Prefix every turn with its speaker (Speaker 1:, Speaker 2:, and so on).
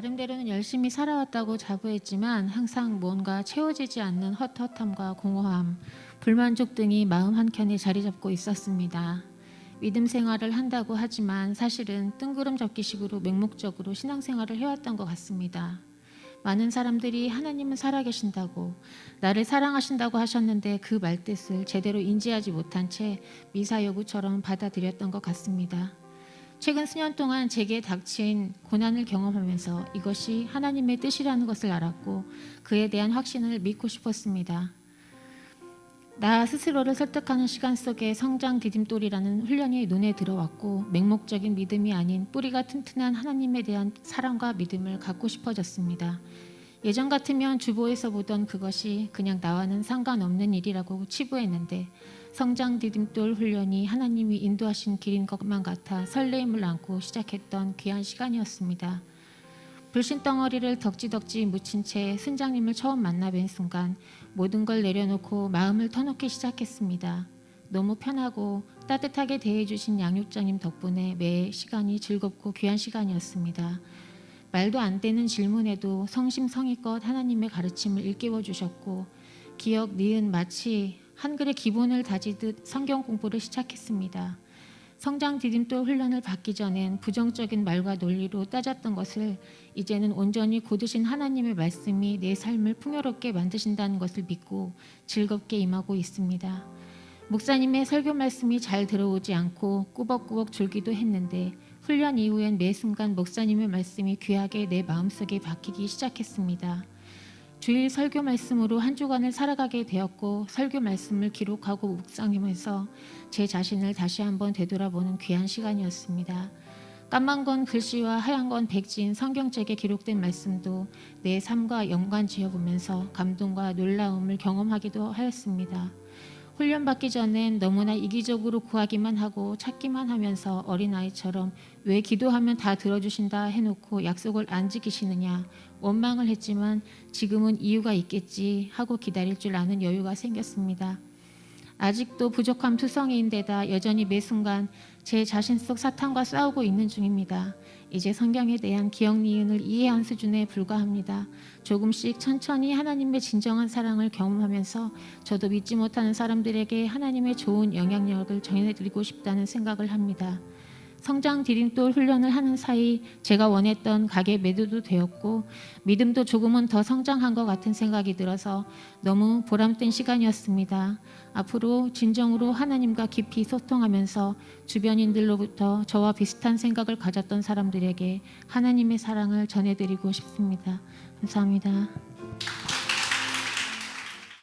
Speaker 1: 나름대로는 열심히 살아왔다고 자부했지만 항상 뭔가 채워지지 않는 헛헛함과 공허함, 불만족 등이 마음 한켠에 자리 잡고 있었습니다. 믿음 생활을 한다고 하지만 사실은 뜬구름 잡기식으로 맹목적으로 신앙생활을 해왔던 것 같습니다. 많은 사람들이 하나님은 살아계신다고 나를 사랑하신다고 하셨는데 그 말뜻을 제대로 인지하지 못한 채 미사여구처럼 받아들였던 것 같습니다. 최근 수년 동안 제게 닥친 고난을 경험하면서 이것이 하나님의 뜻이라는 것을 알았고 그에 대한 확신을 믿고 싶었습니다. 나 스스로를 설득하는 시간 속에 성장 디딤돌이라는 훈련이 눈에 들어왔고 맹목적인 믿음이 아닌 뿌리가 튼튼한 하나님에 대한 사랑과 믿음을 갖고 싶어졌습니다. 예전 같으면 주보에서 보던 그것이 그냥 나와는 상관없는 일이라고 치부했는데 성장 디딤돌 훈련이 하나님이 인도하신 길인 것만 같아 설레임을 안고 시작했던 귀한 시간이었습니다. 불신 덩어리를 덕지덕지 묻힌 채 순장님을 처음 만나 뵌 순간 모든 걸 내려놓고 마음을 터놓기 시작했습니다. 너무 편하고 따뜻하게 대해주신 양육장님 덕분에 매 시간이 즐겁고 귀한 시간이었습니다. 말도 안 되는 질문에도 성심성의껏 하나님의 가르침을 일깨워 주셨고 기억 니은 마치 한글의 기본을 다지듯 성경 공부를 시작했습니다. 성장 디딤돌 훈련을 받기 전엔 부정적인 말과 논리로 따졌던 것을 이제는 온전히 고드신 하나님의 말씀이 내 삶을 풍요롭게 만드신다는 것을 믿고 즐겁게 임하고 있습니다. 목사님의 설교 말씀이 잘 들어오지 않고 꾸벅꾸벅 졸기도 했는데 훈련 이후엔 매 순간 목사님의 말씀이 귀하게 내 마음속에 박히기 시작했습니다. 주일 설교 말씀으로 한 주간을 살아가게 되었고 설교 말씀을 기록하고 묵상하면서 제 자신을 다시 한번 되돌아보는 귀한 시간이었습니다. 까만 건 글씨와 하얀 건 백지인 성경책에 기록된 말씀도 내 삶과 연관 지어보면서 감동과 놀라움을 경험하기도 하였습니다. 훈련받기 전엔 너무나 이기적으로 구하기만 하고 찾기만 하면서 어린아이처럼 왜 기도하면 다 들어주신다 해놓고 약속을 안 지키시느냐 원망을 했지만 지금은 이유가 있겠지 하고 기다릴 줄 아는 여유가 생겼습니다. 아직도 부족함 투성이인데다 여전히 매 순간 제 자신 속 사탄과 싸우고 있는 중입니다. 이제 성경에 대한 기억 니은을 이해한 수준에 불과합니다. 조금씩 천천히 하나님의 진정한 사랑을 경험하면서 저도 믿지 못하는 사람들에게 하나님의 좋은 영향력을 전해드리고 싶다는 생각을 합니다. 성장 디딤돌 훈련을 하는 사이 제가 원했던 가게 매도도 되었고 믿음도 조금은 더 성장한 것 같은 생각이 들어서 너무 보람된 시간이었습니다. 앞으로 진정으로 하나님과 깊이 소통하면서 주변인들로부터 저와 비슷한 생각을 가졌던 사람들에게 하나님의 사랑을 전해드리고 싶습니다. 감사합니다.